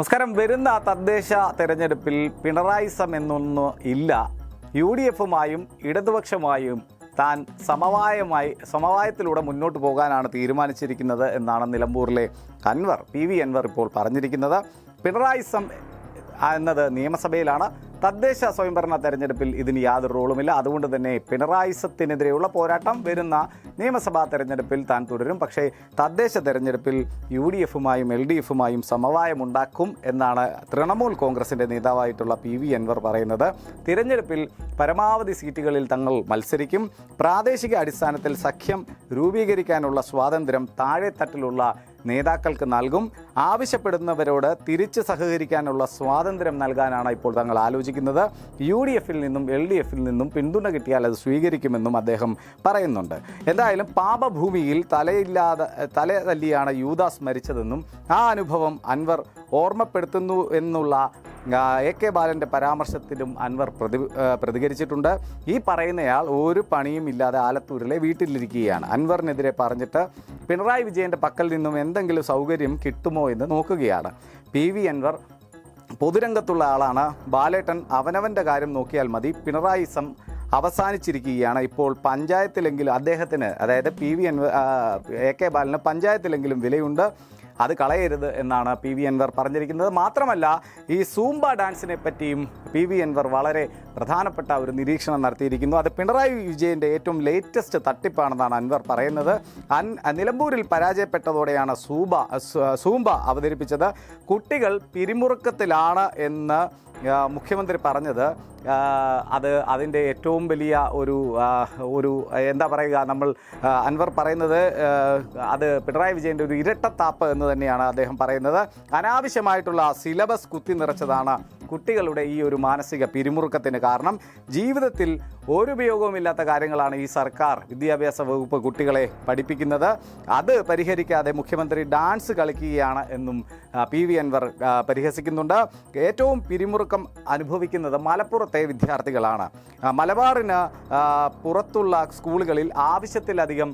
നമസ്കാരം. വരുന്ന തദ്ദേശ തെരഞ്ഞെടുപ്പിൽ പിണറായിസം എന്നൊന്ന് ഇല്ല. യു ഡി എഫുമായും ഇടതുപക്ഷമായും താൻ സമവായമായി സമവായത്തിലൂടെ മുന്നോട്ട് പോകാനാണ് തീരുമാനിച്ചിരിക്കുന്നത് എന്നാണ് നിലമ്പൂരിലെ അൻവർ പി വി അൻവർ ഇപ്പോൾ പറഞ്ഞിരിക്കുന്നത്. പിണറായിസം എന്നത് നിയമസഭയിലാണ്. തദ്ദേശ സ്വയംഭരണ തെരഞ്ഞെടുപ്പിൽ ഇതിന് യാതൊരു റോളുമില്ല. അതുകൊണ്ട് തന്നെ പിണറായിസത്തിനെതിരെയുള്ള പോരാട്ടം വരുന്ന നിയമസഭാ തെരഞ്ഞെടുപ്പിൽ താൻ തുടരും. പക്ഷേ തദ്ദേശ തെരഞ്ഞെടുപ്പിൽ യു ഡി എഫുമായും എൽ ഡി എഫുമായും സമവായമുണ്ടാക്കും എന്നാണ് തൃണമൂൽ കോൺഗ്രസിന്റെ നേതാവായിട്ടുള്ള പി വി അൻവർ പറയുന്നത്. തിരഞ്ഞെടുപ്പിൽ പരമാവധി സീറ്റുകളിൽ തങ്ങൾ മത്സരിക്കും. പ്രാദേശിക അടിസ്ഥാനത്തിൽ സഖ്യം രൂപീകരിക്കാനുള്ള സ്വാതന്ത്ര്യം താഴെത്തട്ടിലുള്ള നേതാക്കൾക്ക് നൽകും. ആവശ്യപ്പെടുന്നവരോട് തിരിച്ച് സഹകരിക്കാനുള്ള സ്വാതന്ത്ര്യം നൽകാനാണ് ഇപ്പോൾ തങ്ങൾ ആലോചിക്കുന്നത്. യു ഡി എഫിൽ നിന്നും എൽ ഡി എഫിൽ നിന്നും പിന്തുണ കിട്ടിയാൽ അത് സ്വീകരിക്കുമെന്നും അദ്ദേഹം പറയുന്നുണ്ട്. എന്തായാലും പാപഭൂമിയിൽ തലയില്ലാതെ തല തല്ലിയാണ് യൂദാസ് മരിച്ചതെന്നും ആ അനുഭവം അൻവർ ഓർമ്മപ്പെടുത്തുന്നു എന്നുള്ള എ കെ ബാലന്റെ പരാമർശത്തിലും അൻവർ പ്രതി പ്രതികരിച്ചിട്ടുണ്ട്. ഈ പറയുന്നയാൾ ഒരു പണിയും ഇല്ലാതെ ആലത്തൂരിലെ വീട്ടിലിരിക്കുകയാണ്. അൻവറിനെതിരെ പറഞ്ഞിട്ട് പിണറായി വിജയന്റെ പക്കൽ നിന്നും എന്തെങ്കിലും സൗകര്യം കിട്ടുമോ എന്ന് നോക്കുകയാണ്. പി വി അൻവർ പൊതുരംഗത്തുള്ള ആളാണ്. ബാലേട്ടൻ അവനവന്റെ കാര്യം നോക്കിയാൽ മതി. പിണറായിസം അവസാനിച്ചിരിക്കുകയാണ്. ഇപ്പോൾ പഞ്ചായത്തിലെങ്കിലും അദ്ദേഹത്തിന് അതായത് പി വി ആ, എ കെ ബാലന് പഞ്ചായത്തിലെങ്കിലും വിലയുണ്ട്. അത് കളയരുത് എന്നാണ് പി വി എൻവർ പറഞ്ഞിരിക്കുന്നത്. മാത്രമല്ല ഈ സൂംബ ഡാൻസിനെ പറ്റിയും പി വി എൻവർ വളരെ പ്രധാനപ്പെട്ട ഒരു നിരീക്ഷണം നടത്തിയിരിക്കുന്നു. അത് പിണറായി വിജയന്റെ ഏറ്റവും ലേറ്റസ്റ്റ് തട്ടിപ്പാണെന്നാണ് അൻവർ പറയുന്നത്. അൻ നിലമ്പൂരിൽ പരാജയപ്പെട്ടതോടെയാണ് സൂബ സൂംബ അവതരിപ്പിച്ചത്. കുട്ടികൾ പിരിമുറുക്കത്തിലാണ് എന്ന് മുഖ്യമന്ത്രി പറഞ്ഞത്. അത് അതിന്റെ ഏറ്റവും വലിയ ഒരു ഒരു എന്താ പറയുക നമ്മൾ അൻവർ പറയുന്നത് അത് പിണറായി വിജയന്റെ ഒരു ഇരട്ടത്താപ്പ് എന്ന് തന്നെയാണ് അദ്ദേഹം പറയുന്നത്. അനാവശ്യമായിട്ടുള്ള സിലബസ് കുത്തി നിറച്ചതാണ് കുട്ടികളുടെ ഈ ഒരു മാനസിക പിരിമുറുക്കത്തിന് കാരണം ജീവിതത്തിൽ ഒരു ഉപയോഗവുമില്ലാത്ത കാര്യങ്ങളാണ് ഈ സർക്കാർ വിദ്യാഭ്യാസ വകുപ്പ് കുട്ടികളെ പഠിപ്പിക്കുന്നത്. അത് പരിഹരിക്കാതെ മുഖ്യമന്ത്രി ഡാൻസ് കളിക്കുകയാണ് എന്നും പി വി അൻവർ പരിഹസിക്കുന്നുണ്ട്. ഏറ്റവും പിരിമുറുക്കം അനുഭവിക്കുന്നത് മലപ്പുറത്തെ വിദ്യാർത്ഥികളാണ്. മലബാറിന് പുറത്തുള്ള സ്കൂളുകളിൽ ആവശ്യത്തിലധികം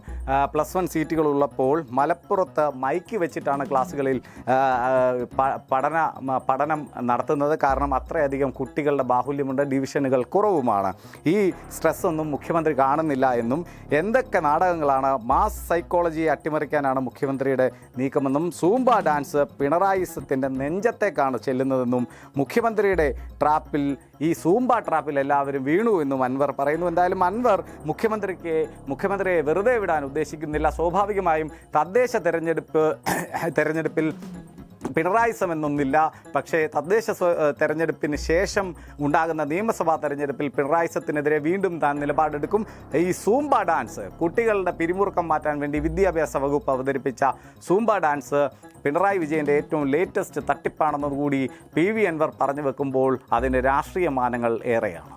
പ്ലസ് വൺ സീറ്റുകളുള്ളപ്പോൾ മലപ്പുറത്ത് മൈക്ക് വെച്ചിട്ടാണ് ക്ലാസ്സുകളിൽ പഠന പഠനം നടത്തുന്നത്. കാരണം അത്രയധികം കുട്ടികളുടെ ബാഹുല്യമുണ്ട് ഡിവിഷനുകൾ കുറവുമാണ്. ഈ സ്ട്രെസ് ഒന്നും മുഖ്യമന്ത്രി കാണുന്നില്ല എന്നും എന്തൊക്കെ നാടകങ്ങളാണ് മാസ് സൈക്കോളജിയെ അട്ടിമറിക്കാനാണ് മുഖ്യമന്ത്രിയുടെ നീക്കമെന്നും സൂംബ ഡാൻസ് പിണറായിസത്തിന്റെ നെഞ്ചത്തേക്കാണ് ചെല്ലുന്നതെന്നും മുഖ്യമന്ത്രിയുടെ ട്രാപ്പിൽ ഈ സൂംബ ട്രാപ്പിൽ എല്ലാവരും വീണു എന്നും അൻവർ പറയുന്നു. എന്തായാലും അൻവർ മുഖ്യമന്ത്രിക്ക് മുഖ്യമന്ത്രിയെ വെറുതെ വിടാൻ ഉദ്ദേശിക്കുന്നില്ല. സ്വാഭാവികമായും തദ്ദേശ തെരഞ്ഞെടുപ്പ് തെരഞ്ഞെടുപ്പിൽ പിണറായിസം എന്നൊന്നില്ല പക്ഷേ തദ്ദേശ തെരഞ്ഞെടുപ്പിന് ശേഷം ഉണ്ടാകുന്ന നിയമസഭാ തെരഞ്ഞെടുപ്പിൽ പിണറായിസത്തിനെതിരെ വീണ്ടും താൻ നിലപാടെടുക്കും. ഈ സൂംബ ഡാൻസ് കുട്ടികളുടെ പിരിമുറുക്കം മാറ്റാൻ വേണ്ടി വിദ്യാഭ്യാസ വകുപ്പ് അവതരിപ്പിച്ച സൂംബ ഡാൻസ് പിണറായി വിജയന്റെ ഏറ്റവും ലേറ്റസ്റ്റ് തട്ടിപ്പാണെന്നതുകൂടി പി വി അൻവർ പറഞ്ഞു വെക്കുമ്പോൾ അതിന് രാഷ്ട്രീയ മാനങ്ങൾ ഏറെയാണ്.